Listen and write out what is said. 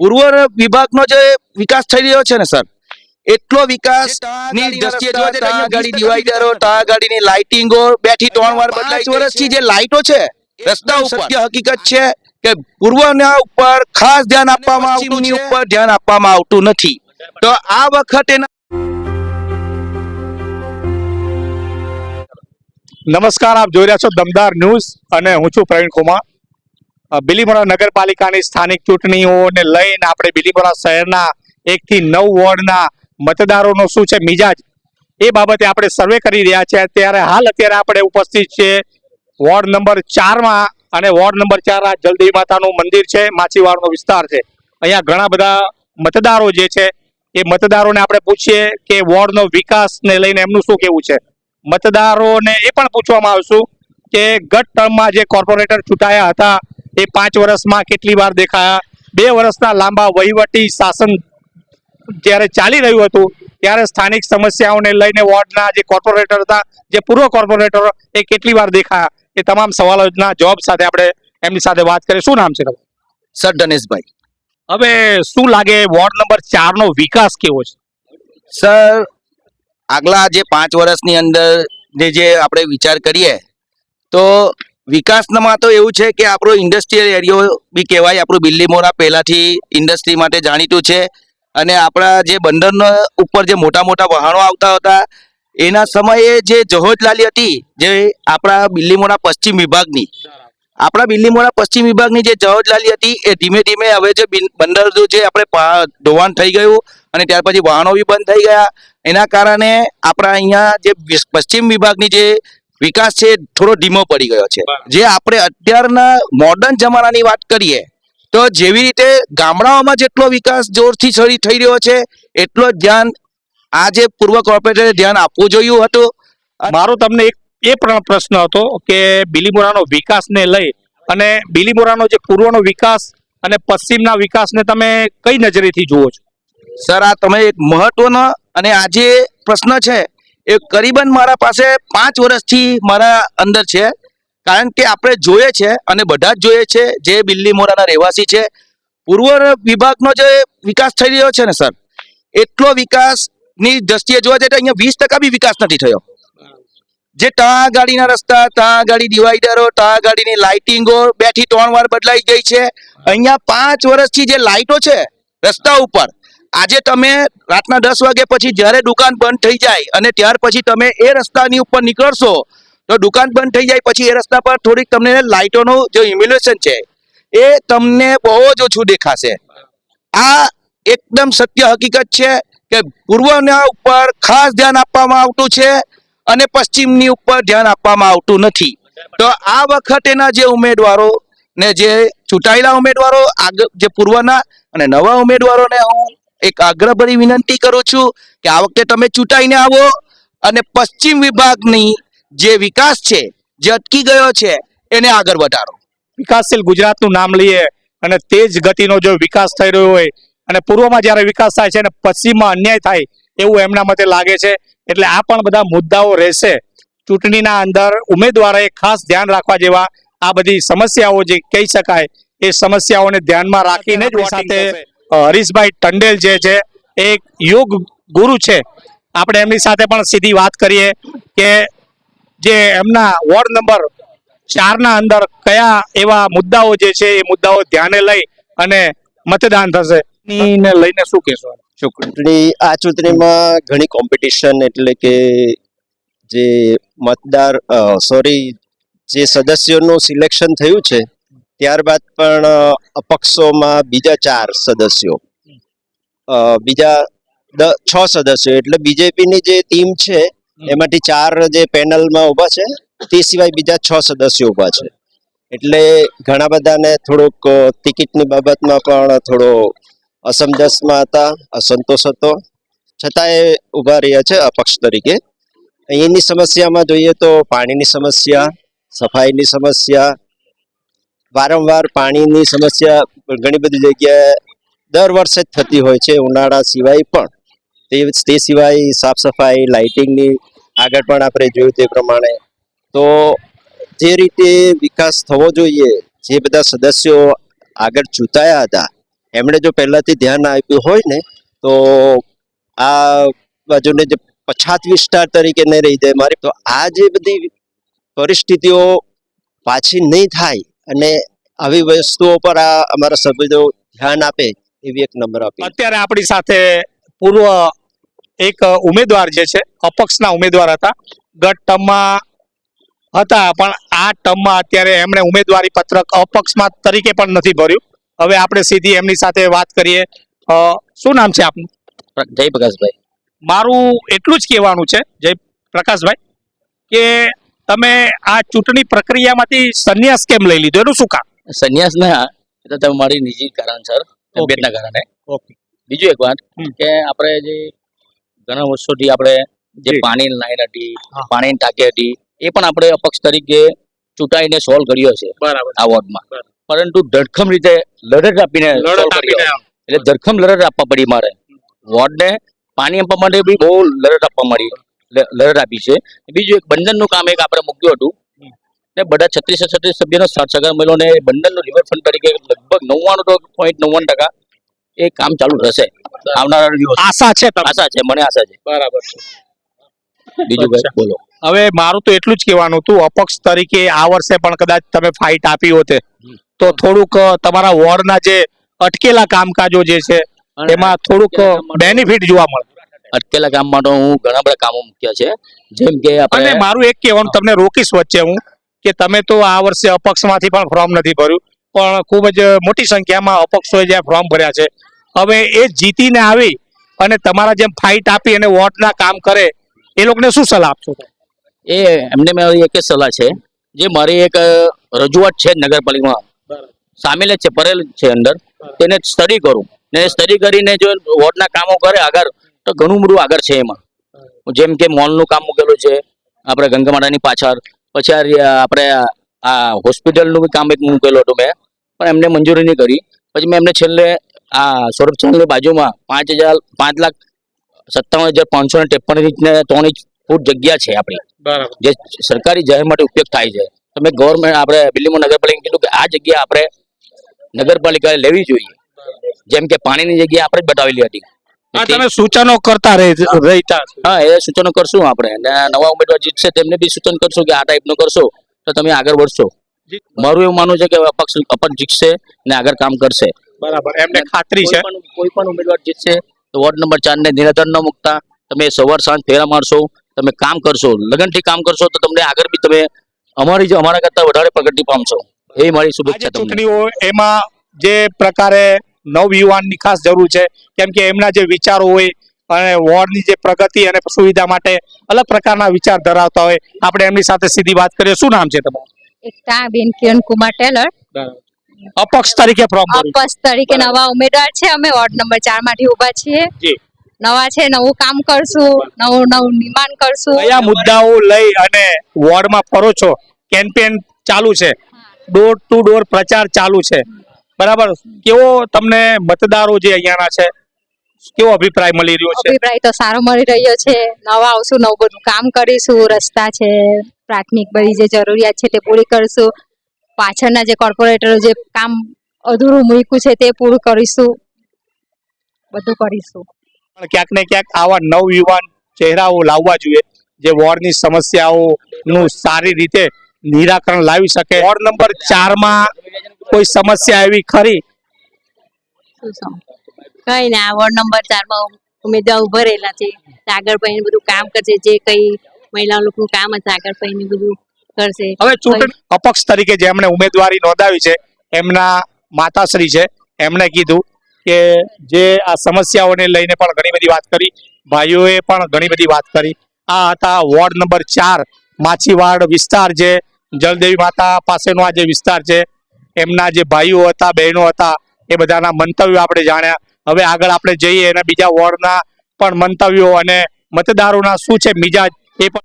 પૂર્વ વિભાગનો જે વિકાસ થઈ રહ્યો છે ને સર એટલો વિકાસની દ્રષ્ટિએ જોવા જઈએ અહીંયા ગાડી ડિવાઈડરો ટા ગાડીની લાઇટિંગો બેથી ત્રણ વાર બદલાય વર્ષથી જે લાઇટો છે રસ્તા ઉપર. સત્ય હકીકત છે કે પૂર્વના ઉપર ખાસ ધ્યાન આપવામાં આવતું ની ઉપર ધ્યાન આપવામાં આવતું નથી. તો આ વખતે નમસ્કાર આપ જોઈ રહ્યા છો દમદાર ન્યૂઝ અને હું છું પ્રવીણ કુમાર. બિલીમોરા નગરપાલિકાની સ્થાનિક ચૂંટણીઓને લઈને આપણે બિલીમોરા શહેરના એકથી નવ વોર્ડના મતદારોનો શું છે મિજાજ? એ બાબતે આપણે સર્વે કરી રહ્યા છીએ. ત્યારે હાલ અત્યારે આપણે ઉપસ્થિત છે વોર્ડ નંબર ચારમાં અને વોર્ડ નંબર ચાર આ જલદેવી માતાનું મંદિર છે, માછીવાડનો વિસ્તાર છે. અહીંયા ઘણા બધા મતદારો જે છે એ મતદારોને આપણે પૂછીએ કે વોર્ડનો વિકાસને લઈને એમનું શું કેવું છે? મતદારોને એ પણ પૂછવામાં આવશું કે ગત ટર્મમાં જે કોર્પોરેટર ચૂંટાયા હતા એ પાંચ વર્ષમાં કેટલી વાર દેખાયા? બે વર્ષના લાંબા વહીવટી શાસન જ્યારે ચાલી રહ્યું હતું ત્યારે સ્થાનિક સમસ્યાઓને લઈને વોર્ડના જે કોર્પોરેટર હતા જે પૂર્વ કોર્પોરેટરો એ કેટલી વાર દેખાયા? એ તમામ સવાલોના જવાબ સાથે આપણે એમની સાથે વાત કરીએ. શું નામ છે તમારું? સર ધનેશભાઈ. હવે શું લાગે વોર્ડ નંબર ચારનો વિકાસ કેવો છે? સર આગલા જે પાંચ વર્ષની અંદર જે જે આપણે વિચાર કરીએ તો વિકાસમાં તો એવું છે કે આપણો ઇન્ડસ્ટ્રીયલ એરિયો બી કહેવાય. આપણું બિલ્લીમોરા પહેલાંથી ઇન્ડસ્ટ્રી માટે જાણીતું છે. અને આપણા જે બંદરનો ઉપર જે મોટા મોટા વહાણો આવતા હતા, એના સમયે જે જહોજલાલી હતી, જે આપણા બિલ્લીમોરા પશ્ચિમ વિભાગની. આપણા બિલ્લીમોરા પશ્ચિમ વિભાગની જે જહોજલાલી હતી, એ ધીમે ધીમે હવે જે બંદરનું જે આપણે ધોવાણ થઈ ગયું. અને ત્યાર પછી વાહનો બી બંધ થઈ ગયા. એના કારણે આપણા અહીંયા જે પશ્ચિમ વિભાગની જે વિકાસ છે થોડો ધીમો પડી ગયો છે. જે આપણે અત્યારના મોડર્ન જમાનાની વાત કરીએ તો જેવી રીતે ગામડાઓમાં જેટલો વિકાસ જોરથી શરી થઈ રહ્યો છે એટલો જ ધ્યાન આ જે પૂર્વ કોર્પોરેટરે ધ્યાન આપવું જોયું હતું. મારો તમને એક એ પણ પ્રશ્ન હતો કે બિલીમોરાનો વિકાસને લઈ અને બિલીમોરાનો જે પૂર્વનો વિકાસ અને પશ્ચિમના વિકાસને તમે કઈ નજરેથી જુઓ છો? સર આ તમે એક મહત્વનો અને આ જે પ્રશ્ન છે. એ કરીબન મારા પાસે પાંચ વર્ષથી મારા અંદર છે. કારણ કે આપણે જોઈએ છે અને બધા જ જોઈએ છે જે બિલ્લી મોરાના રહેવાસી છે. પૂર્વ વિભાગનો જે વિકાસ થઈ રહ્યો છે ને સર, એટલો વિકાસની દ્રષ્ટિએ જોવા જઈએ તો અહીંયા વીસ ટકા બી વિકાસ નથી થયો. જે ટા ગાડીના રસ્તા, ટા ગાડી ડિવાઈડરો, ટા ગાડીની લાઇટિંગો બેથી ત્રણ વાર બદલાઈ ગઈ છે. અહીંયા પાંચ વર્ષથી જે લાઇટો છે રસ્તા ઉપર આજે તમે રાતના દસ વાગ્યા પછી જ્યારે દુકાન બંધ થઈ જાય અને ત્યાર પછી તમે એ રસ્તાની ઉપર નીકળશો, તો દુકાન બંધ થઈ જાય પછી એ રસ્તા પર થોડીક તમને લાઇટોનું જે ઇમ્યુલેશન છે, એ તમને બહુ જ ઓછું દેખાશે. આ એકદમ સત્ય હકીકત છે કે પૂર્વના ઉપર ખાસ ધ્યાન આપવામાં આવતું છે અને પશ્ચિમની ઉપર ધ્યાન આપવામાં આવતું નથી. તો આ વખતેના જે ઉમેદવારો ને જે ચૂંટાયેલા ઉમેદવારો આગળ જે પૂર્વના અને નવા ઉમેદવારોને હું એક આગ્રહભરી વિનંતી કરું છું કે આ વખતે તમે ચૂંટાઈને આવો અને પશ્ચિમ વિભાગની જે વિકાસ છે જે અટકી ગયો છે એને આગળ વધારો. વિકાસશીલ ગુજરાતનું નામ લઈએ અને તેજ ગતિનો જો વિકાસ થઈ રહ્યો હોય અને પૂર્વમાં જ્યારે વિકાસ થાય છે અને પશ્ચિમમાં અન્યાય થાય એવું એમના મતે લાગે છે એટલે આ પણ બધા મુદ્દાઓ રહેશે. ચૂંટણીના અંદર ઉમેદવારોએ ખાસ ધ્યાન રાખવા જેવા આ બધી સમસ્યાઓ જે કહી શકાય એ સમસ્યાઓને ધ્યાનમાં રાખીને જ સાથે હરીશભાઈ ટંડેલ જે છે એક યોગ ગુરુ છે. આપણે એમની સાથે પણ સીધી વાત કરીએ કે જે એમના વોર્ડ નંબર ચારના અંદર કયા એવા મુદ્દાઓ જે છે, એ મુદ્દાઓ ધ્યાને લઈ અને મતદાન થશે. ને લઈને શું કહેશો? ચૂંટણી આ ચૂંટણીમાં ઘણી કોમ્પિટિશન એટલે કે જે મતદાર સોરી જે સદસ્યોનું સિલેક્શન થયું છે ત્યારબાદ પણ અપક્ષોમાં બીજા ચાર સદસ્યો. બીજા છ સદસ્યો. એટલે બીજેપીની જે ટીમ છે એમાંથી ચાર જે પેનલમાં ઊભા છે તે સિવાય બીજા છ સદસ્યો ઊભા છે. એટલે ઘણા બધાને થોડુંક ટિકિટની બાબતમાં પણ થોડો અસમંજસમાં હતા અસંતોષ હતો. છતાં એ ઊભા રહ્યા છે અપક્ષ તરીકે. અહીંની સમસ્યામાં જોઈએ તો પાણીની સમસ્યા સફાઈની સમસ્યા વારંવાર પાણીની સમસ્યા ઘણી બધી જગ્યાએ દર વર્ષે જ થતી હોય છે, ઉનાળા સિવાય પણ. તે તે સિવાય સાફ સફાઈ, લાઇટિંગની આગળ પણ આપણે જોયું તે પ્રમાણે. તો જે રીતે વિકાસ થવો જોઈએ, જે બધા સદસ્યો આગળ ચૂંટાયા હતા, એમણે જો પહેલાથી ધ્યાન આપ્યું હોય ને, તો આ બાજુને જે પછાત વિસ્તાર તરીકે નહીં રહી જાય મારી. તો આ જે બધી પરિસ્થિતિઓ પાછી નહીં થાય અને આવી વસ્તુઓ પર આ અમારા સભ્યો ધ્યાન આપે એવી એક નંબર આપી. અત્યારે આપણી સાથે પૂર્વ એક ઉમેદવાર જે છે અપક્ષના ઉમેદવાર હતા. ગત ટર્મમાં હતા પણ આ ટર્મમાં અત્યારે એમણે ઉમેદવારી પત્રક અપક્ષમાં તરીકે પણ નથી ભર્યું. હવે આપણે સીધી એમની સાથે વાત કરીએ. શું નામ છે આપનું? જય પ્રકાશભાઈ મારું એટલું જ કહેવાનું છે જય પ્રકાશભાઈ કે તમે આ ચૂંટણી પ્રક્રિયામાંથી સંન્યાસ કેમ લઈ લીધો? એનું શું કામ સંન્યાસ ના એ તો મારી નિજી કારણસર તબિયતના કારણે. ઓકે બીજું એક વાત કે આપણે જે ઘણા વર્ષોથી આપણે જે પાણી લાઈન હતી પાણી પાણીની ટાંકી હતી એ પણ આપણે અપક્ષ તરીકે ચૂંટાઈને સોલ્વ કર્યો છે બરાબર. આ વોર્ડમાં. પરંતુ ધડખમ રીતે લડત આપીને એટલે ધડખમ લડત આપવા પડી મારે. વોર્ડને પાણી આપવા માટે બી બહુ લડત આપવા મળી. લ- લડત આપી છે. બીજું એક બંધનનું કામ એક આપણે મૂક્યું હતું. ને બધા છત્રીસ છત્રીસ સભ્યનો સાત સગા ને બંધનનું રિવરફ્રન્ટ તરીકે લગભગ નવ્વાણું પોઈન્ટ નવ્વાણું ટકા એ કામ ચાલુ રહેશે. આવનારા દિવસ. આશા છે આશા છે મને આશા છે. બરાબર છે. બીજું. કઈ? બોલો. હવે મારું તો એટલું જ કહેવાનું હતું અપક્ષ તરીકે આ વર્ષે પણ કદાચ તમે ફાઇટ આપી હોતે. તો થોડુંક તમારા વોર્ડના જે અટકેલા કામકાજો જે છે એમાં થોડુંક બેનિફિટ જોવા મળે. અટકેલા કામ માટે હું ઘણા બધા કામો મૂક્યા છે. જેમ કે અને મારું એક કહેવાનું તમને રોકીશ વચ્ચે હું કે તમે તો આ વર્ષે અપક્ષમાંથી પણ ફોર્મ નથી ભર્યું પણ ખૂબ જ મોટી સંખ્યામાં અપક્ષોએ જ્યાં ફોર્મ ભર્યા છે. હવે એ જીતીને આવી અને તમારા જેમ ફાઇટ આપી અને વોટના કામ કરે એ લોકોને શું સલાહ આપશો એ એમને મારી એક જ સલાહ છે જે મારી એક રજૂઆત છે જ નગરપાલિકામાં સામેલ જ છે પરેલ છે અંદર. તેને સ્ટડી કરું. ને સ્ટડી કરીને જો વોર્ડના કામો કરે આગળ તો ઘણું બધું આગળ છે એમાં. જેમ કે મોલનું કામ મૂકેલું છે આપણે ગંગામાતાની પાછળ. પછી આપણે આ હોસ્પિટલનું કામ એક મૂકેલું હતું મેં. પણ એમને મંજૂરી નહીં કરી. પછી મેં એમને છેલ્લે આ સૌરભચંદની બાજુમાં પાંચ હજાર પાંચ લાખ સત્તાવન હજાર પાંચસો ને ત્રેપન ઇંચને ત્રણ ઇંચ ફૂટ જગ્યા છે આપણી. જે સરકારી જાહેર માટે ઉપયોગ થાય છે. તો મેં ગવર્મેન્ટ આપણે બિલ્લીમો નગરપાલિકા કીધું કે આ જગ્યા આપણે નગરપાલિકાએ લેવી જોઈએ. જેમ કે પાણીની જગ્યા આપણે જ બતાવેલી હતી. હા તમે સૂચનો કરતા રહેતા હા એ સૂચનો કરશું આપણે. અને નવા ઉમેદવાર જીતશે તેમને બી સૂચન કરશું કે આ ટાઈપનું કરશો તો તમે આગળ વધશો. મારું એવું માનવું છે કે અપક્ષ અપક્ષ જીતશે ને આગળ કામ કરશે. બરાબર એમને ખાતરી છે. કોઈ પણ ઉમેદવાર જીતશે તો વોર્ડ નંબર ચાર ને નિરાધન ન મુકતા. તમે સવાર સાંજ ફેરા મારશો તમે કામ કરશો લગનથી કામ કરશો તો તમને આગળ બી તમે અમારી અમારા કરતા વધારે પ્રગતિ પામશો. એ મારી શુભેચ્છા તમને. એમાં જે પ્રકારે નવયુવાનની ખાસ જરૂર છે. કેમ કે એમના જે વિચારો હોય અને વોર્ડની જે પ્રગતિ અને સુવિધા માટે અલગ પ્રકારના વિચાર ધરાવતા હોય આપણે એમની સાથે સીધી વાત કરીએ. શું નામ છે તમારું? એકતા બેન કિરણ કુમાર ટેલર અપક્ષ તરીકે અપક્ષ તરીકે નવા ઉમેદવાર છે. અમે વોર્ડ નંબર ચારમાંથી ઊભા છીએ. નવા છે નવું કામ કરશું નવું નવું નિર્માણ કરશું. કયા મુદ્દાઓ લઈ અને વોર્ડમાં ફરો છો? કેમ્પેન ચાલુ છે. ડોર ટુ ડોર પ્રચાર ચાલુ છે. બરાબર? કેવો તમને મતદારો જે અહીંયાના છે કેવો અભિપ્રાય મળી રહ્યો છે? અભિપ્રાય તો સારો મળી રહ્યો છે. નવા આવશું નવું બધું કામ કરીશું રસ્તા છે પ્રાથમિક બધી જે જરૂરિયાત છે તે પૂરી કરીશું. પાછળના જે કોર્પોરેટરો જે કામ અધૂરું મૂક્યું છે તે પૂરું કરીશું. બધું કરીશું. પણ ક્યાંક ને ક્યાંક આવા નવયુવાન ચહેરાઓ લાવવા જોઈએ જે વોર્ડની સમસ્યાઓનું સારી રીતે નિરાકરણ લાવી શકે. વોર્ડ નંબર ચારમાં કોઈ સમસ્યા એવી ખરી? કઈ ના વોર્ડ નંબર ચારમાં ઉમેદવાર ઊભા રહેલા છે આગળ પહીને બધું કામ કરશે જે કઈ મહિલા લોકોનું કામ હશે આગળ પહીને બધું કરશે. હવે ચૂંટણી અપક્ષ તરીકે જેમણે ઉમેદવારી નોંધાવી છે એમના માતાશ્રી છે એમણે કીધું કે જે આ સમસ્યાઓને લઈને પણ ઘણી બધી વાત કરી ભાઈઓએ પણ ઘણી બધી વાત કરી. આ હતા વોર્ડ નંબર ચાર. માછીવાડ વિસ્તાર છે, જલદેવી માતા પાસેનો આ જે વિસ્તાર છે, એમના જે ભાઈઓ હતા, બહેનો હતા, એ બધાના મંતવ્યો આપણે જાણ્યા. હવે આગળ આપણે જઈએ અને બીજા વોર્ડના પણ મંતવ્યો અને મતદારોના શું છે મિજાજ એ પણ